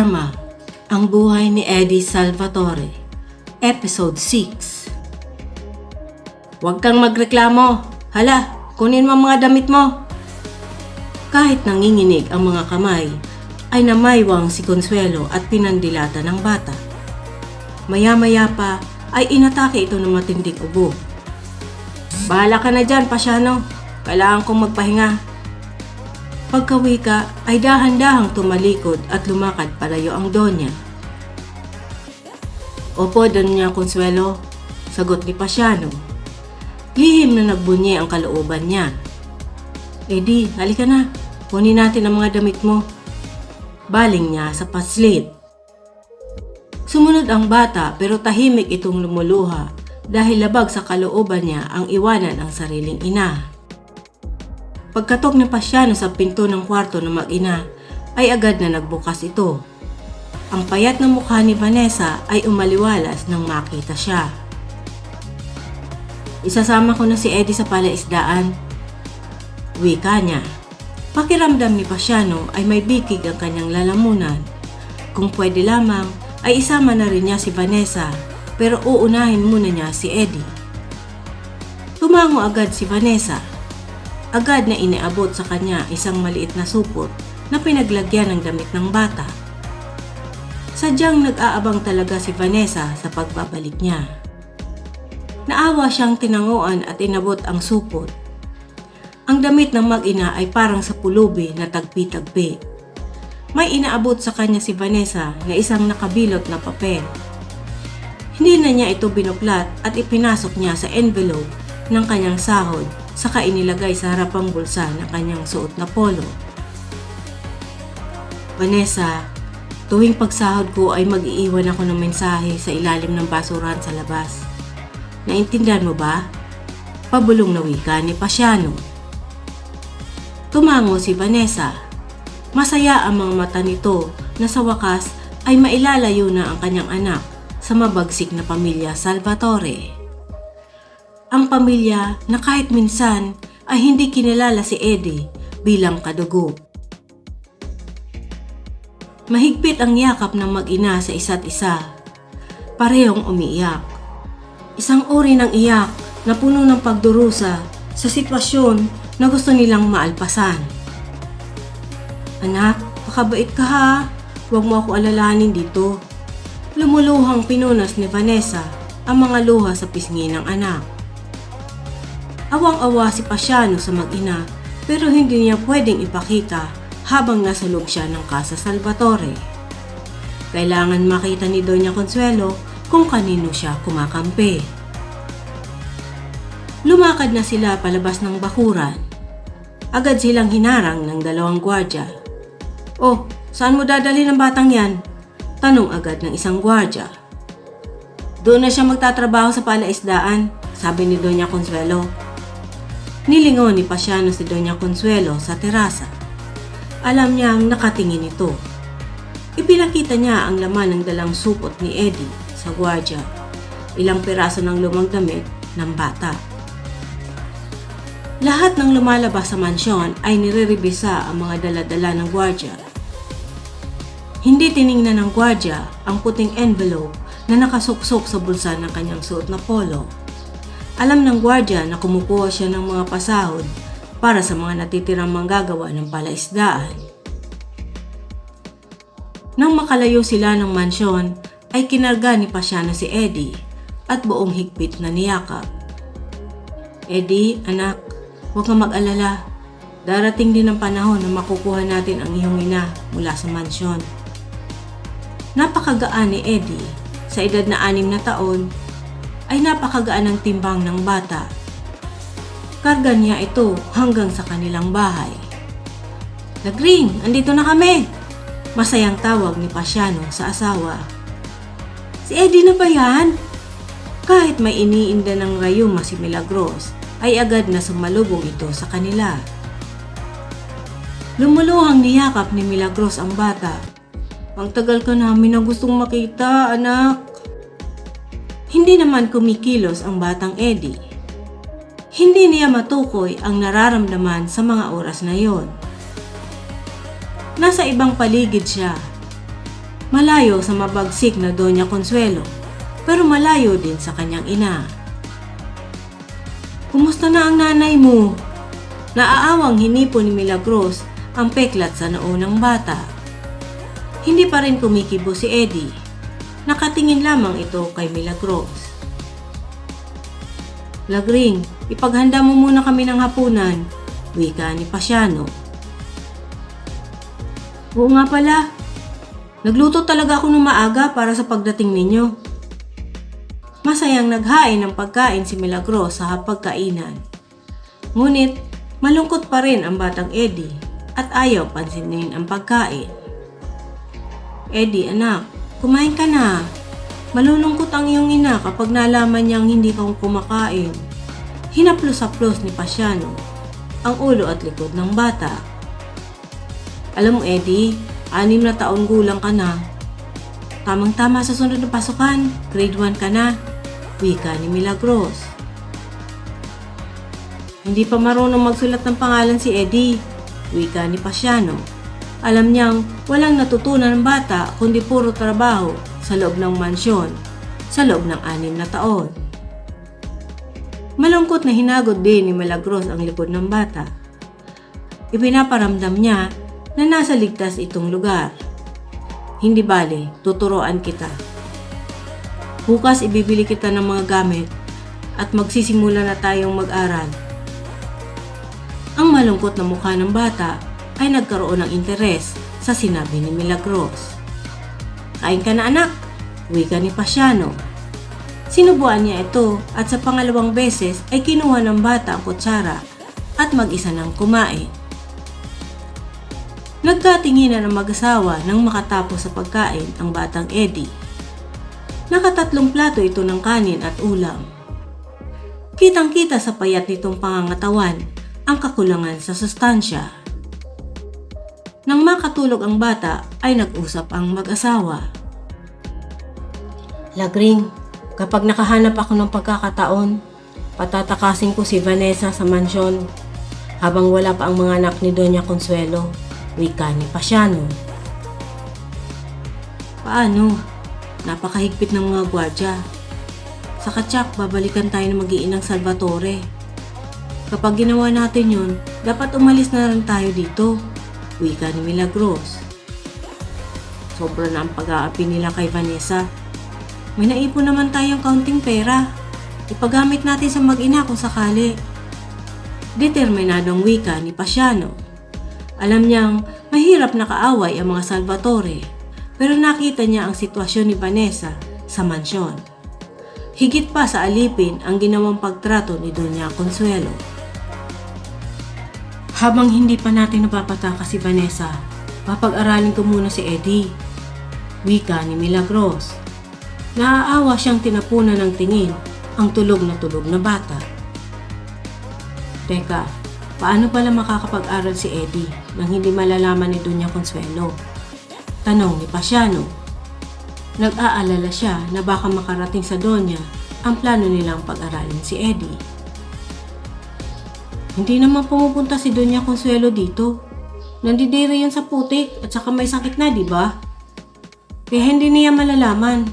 Karma, ang buhay ni Eddie Salvatore, Episode 6 Huwag kang magreklamo. Hala, kunin mo mga damit mo. Kahit nanginginig ang mga kamay, ay namaywang si Consuelo at pinandilata ng bata. Maya-maya pa ay inatake ito ng matinding ubo. Bahala ka na dyan, Pasyano. Kailangan kong magpahinga. Pagkawika ay dahan-dahang tumalikod at lumakad palayo ang Donya. Opo, Donya Consuelo. Sagot ni Pasyano. Lihim na nagbunyi ang kalooban niya. Eddie, halika na. Kunin natin ang mga damit mo. Baling niya sa paslit. Sumunod ang bata pero tahimik itong lumuluha dahil labag sa kalooban niya ang iwanan ang sariling ina. Pagkatok ni Pasyano sa pinto ng kwarto ng mag-ina ay agad na nagbukas ito. Ang payat na mukha ni Vanessa ay umaliwalas nang makita siya. Isasama ko na si Eddie sa palaisdaan. Wika niya. Pakiramdam ni Pasyano ay may bikig ang kanyang lalamunan. Kung pwede lamang ay isama na rin niya si Vanessa pero uunahin muna niya si Eddie. Tumango agad si Vanessa. Agad na iniabot sa kanya isang maliit na supot na pinaglagyan ng damit ng bata. Sadyang nag-aabang talaga si Vanessa sa pagbabalik niya. Naawa siyang tinanguan at inabot ang supot. Ang damit ng mag-ina ay parang sa pulubi na tagpi-tagpi. May inaabot sa kanya si Vanessa na isang nakabilot na papel. Hindi na niya ito binuklat at ipinasok niya sa envelope ng kanyang sahod saka inilagay sa harapang bulsa ng kanyang suot na polo. Vanessa, tuwing pagsahod ko ay mag-iiwan ako ng mensahe sa ilalim ng basurahan sa labas. Naintindihan mo ba? Pabulong na wika ni Pasyano. Tumango si Vanessa. Masaya ang mga mata nito na sa wakas ay mailalayo na ang kanyang anak sa mabagsik na pamilya Salvatore. Ang pamilya na kahit minsan ay hindi kinilala si Eddie bilang kadugo. Mahigpit ang yakap ng mag-ina sa isa't isa. Parehong umiiyak. Isang uri ng iyak na puno ng pagdurusa sa sitwasyon na gusto nilang maalpasan. Anak, pakabait ka ha. Huwag mo ako alalahanin dito. Lumuluhang pinunas ni Vanessa ang mga luha sa pisngi ng anak. Awang-awa si Pasyano sa mag-ina pero hindi niya pwedeng ipakita habang nasa loob siya ng Casa Salvatore. Kailangan makita ni Doña Consuelo kung kanino siya kumakampi. Lumakad na sila palabas ng bakuran. Agad silang hinarang ng dalawang gwardya. Oh, saan mo dadali ng batang yan? Tanong agad ng isang gwardya. Doon na siya magtatrabaho sa palaisdaan, sabi ni Doña Consuelo. Nilingon ni Pasyano si Doña Consuelo sa terasa. Alam niyang nakatingin ito. Ipinakita niya ang laman ng dalang supot ni Eddie sa gwardya. Ilang piraso ng lumang damit ng bata. Lahat ng lumalabas sa mansyon ay nire-rebisa ang mga daladala ng gwardya. Hindi tiningnan ng gwardya ang puting envelope na nakasuksok sa bulsa ng kanyang suot na polo. Alam ng gwardya na kumukuha siya ng mga pasahod para sa mga natitirang manggagawa ng palaisdaan. Nang makalayo sila ng mansyon, ay kinarga ni Pasyano si Eddie at buong higpit na niyakap. Eddie, anak, huwag kang mag-alala. Darating din ang panahon na makukuha natin ang iyong ina mula sa mansyon. Napakagaan ni Eddie. Sa edad na anim na taon, ay napakagaan ng timbang ng bata. Karga niya ito hanggang sa kanilang bahay. Lagring, andito na kami! Masayang tawag ni Pasyano sa asawa. Si Eddie na ba yan? Kahit may iniinda ng rayuma si Milagros, ay agad na sumalubong ito sa kanila. Lumuluhang niyakap ni Milagros ang bata. Ang tagal ka namin na gustong makita, anak. Hindi naman kumikilos ang batang Eddie. Hindi niya matukoy ang nararamdaman sa mga oras na yon. Nasa ibang paligid siya. Malayo sa mabagsik na Doña Consuelo, pero malayo din sa kanyang ina. Kumusta na ang nanay mo? Naaawang hinipo ni Milagros ang peklat sa noo ng bata. Hindi pa rin kumikibo si Eddie. Nakatingin lamang ito kay Milagros. Lagring, ipaghanda mo muna kami ng hapunan, wika ni Pasiano. Oo nga pala, nagluto talaga ako ng maaga para sa pagdating ninyo. Masayang naghain ng pagkain si Milagros sa hapagkainan. Ngunit, malungkot pa rin ang batang Eddie at ayaw pansinin ang pagkain. Eddie, anak, kumain ka na. Malulungkot ang iyong ina kapag nalaman niyang hindi ka kumakain. Hinaplos-haplos ni Pasiano ang ulo at likod ng bata. Alam mo, Eddie, anim na taon gulang ka na. Tamang-tama sa sunod na pasukan, grade 1 ka na. Wika ni Milagros. Hindi pa marunong magsulat ng pangalan si Eddie. Wika ni Pasiano. Alam niyang walang natutunan ng bata kundi puro trabaho sa loob ng mansyon sa loob ng anim na taon. Malungkot na hinagod din ni Milagros ang likod ng bata. Ipinaparamdam niya na nasa ligtas itong lugar. Hindi bale, tuturoan kita. Bukas ibibili kita ng mga gamit at magsisimula na tayong mag-aral. Ang malungkot na mukha ng bata ay nagkaroon ng interes sa sinabi ni Milagros. Kain ka na anak, wika ni Pasiano. Sinubuan niya ito at sa pangalawang beses ay kinuha ng bata ang kutsara at mag-isa nang kumain. Nagkatinginan ang mag-asawa nang makatapos sa pagkain ang batang Eddie. Nakatatlong plato ito ng kanin at ulam. Kitang-kita sa payat nitong pangangatawan ang kakulangan sa sustansya. Nang makatulog ang bata ay nag-usap ang mag-asawa. Lagring, kapag nakahanap ako ng pagkakataon, patatakasin ko si Vanessa sa mansyon habang wala pa ang mga anak ni Doña Consuelo, wika ni Pasiano. Paano? Napakahigpit ng mga gwardya. Sa katsak, babalikan tayo ng mag-iinang Salvatore. Kapag ginawa natin yun, dapat umalis na rin tayo dito, wika ni Milagros. Sobra na ang pag-aapi nila kay Vanessa. May naipon naman tayong kaunting pera. Ipagamit natin sa mag-ina kung sakali. Determinadong wika ni Pasiano. Alam niyang mahirap nakaaway ang mga Salvatore, pero nakita niya ang sitwasyon ni Vanessa sa mansyon. Higit pa sa alipin ang ginawang pagtrato ni Doña Consuelo. Habang hindi pa natin napapataka si Vanessa, papag-aralin ko muna si Eddie. Wika ni Milagros. Naaawa siyang tinapunan ng tingin ang tulog na tulog na bata. Teka, paano pala makakapag-aral si Eddie nang hindi malalaman ni Doña Consuelo? Tanong ni Pasiano. Nag-aalala siya na baka makarating sa Doña ang plano nilang pag-aralin si Eddie. Hindi naman pumupunta si Doña Consuelo dito. Nandidiri yun sa putik at saka may sakit na, di ba? Kaya hindi niya malalaman.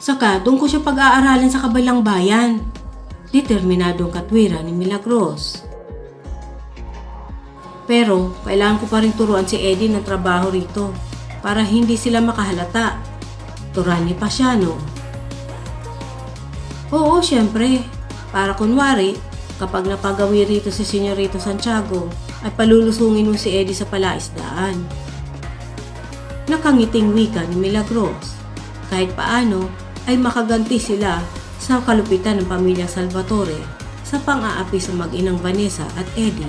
Saka, doon ko siya pag-aaralan sa kabilang bayan. Determinadong katwira ni Milagros. Pero, kailangan ko pa rin turuan si Eddie ng trabaho rito para hindi sila makahalata. Turan ni Pasiano. Oo, syempre. Para kunwari, kapag napagawi rito si Senyorito Santiago, ay palulusungin mo si Eddie sa palaisdaan. Nakangiting wika ni Milagros. Kahit paano, ay makaganti sila sa kalupitan ng pamilya Salvatore sa pang-aapi sa mag-inang Vanessa at Eddie.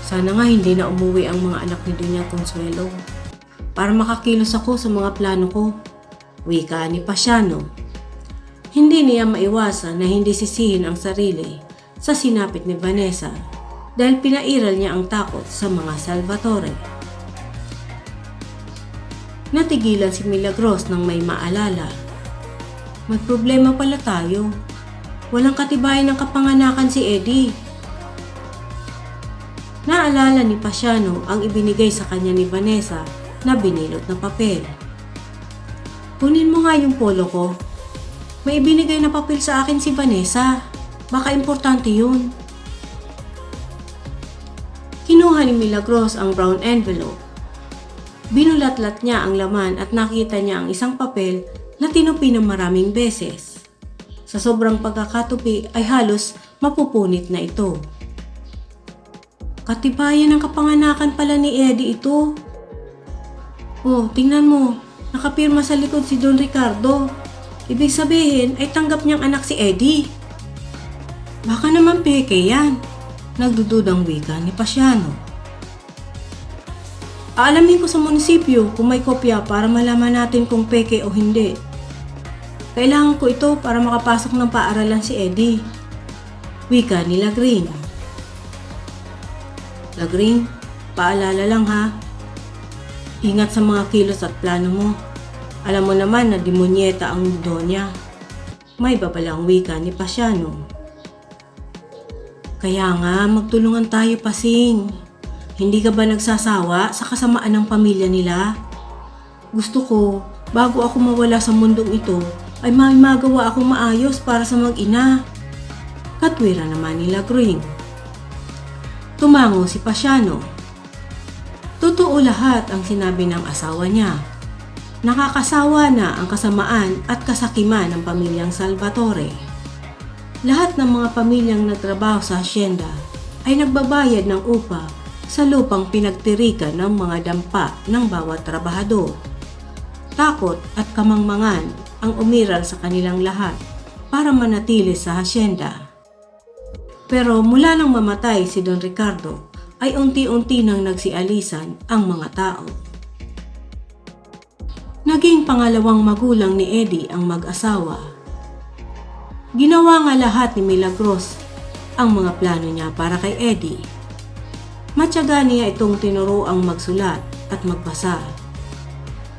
Sana nga hindi na umuwi ang mga anak ni Doña Consuelo para makakilos ako sa mga plano ko. Wika ni Pasiano. Hindi niya maiwasan na hindi sisihin ang sarili sa sinapit ni Vanessa dahil pinairal niya ang takot sa mga Salvatore. Natigilan si Milagros nang may maalala. May problema pala tayo. Walang katibayan ng kapanganakan si Eddie. Naalala ni Pasiano ang ibinigay sa kanya ni Vanessa na binilot na papel. Kunin mo nga yung polo ko. May ibinigay na papel sa akin si Vanessa. Baka importante yun. Kinuha ni Milagros ang brown envelope. Binulatlat niya ang laman at nakita niya ang isang papel na tinupi ng maraming beses. Sa sobrang pagkakatupi ay halos mapupunit na ito. Katibayan ng kapanganakan pala ni Eddie ito. Oh, tingnan mo. Nakapirma sa likod si Don Ricardo. Ibig sabihin ay tanggap niyang anak si Eddie. Baka naman peke yan. Nagdududang wika ni Pasiano. Aalamin ko sa munisipyo kung may kopya para malaman natin kung peke o hindi. Kailangan ko ito para makapasok ng paaralan si Eddie. Wika ni Lagrin. Lagrin, paalala lang ha. Ingat sa mga kilos at plano mo. Alam mo naman na demonyeta ang Donya. May babalang wika ni Pasiano. Kaya nga, magtulungan tayo pasing. Hindi ka ba nagsasawa sa kasamaan ng pamilya nila? Gusto ko, bago ako mawala sa mundong ito, ay may magawa akong maayos para sa mag-ina. Katwira naman nila Green. Tumango si Pasiano. Totoo lahat ang sinabi ng asawa niya. Nakakasawa na ang kasamaan at kasakiman ng pamilyang Salvatore. Lahat ng mga pamilyang nagtrabaho sa asyenda ay nagbabayad ng upa sa lupang pinagtirikan ng mga dampa ng bawat trabahador. Takot at kamangmangan ang umiral sa kanilang lahat para manatili sa asyenda. Pero mula nang mamatay si Don Ricardo ay unti-unti nang nagsialisan ang mga tao. Naging pangalawang magulang ni Eddie ang mag-asawa. Ginawa nga lahat ni Milagros ang mga plano niya para kay Eddie. Matyaga niya itong tinuro ang magsulat at magbasa.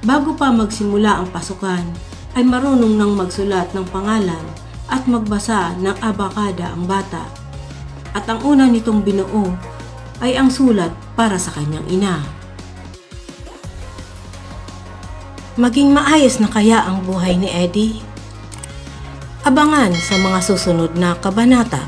Bago pa magsimula ang pasukan, ay marunong nang magsulat ng pangalan at magbasa ng abakada ang bata. At ang una nitong binuo ay ang sulat para sa kanyang ina. Maging maayos na kaya ang buhay ni Eddie? Abangan sa mga susunod na kabanata.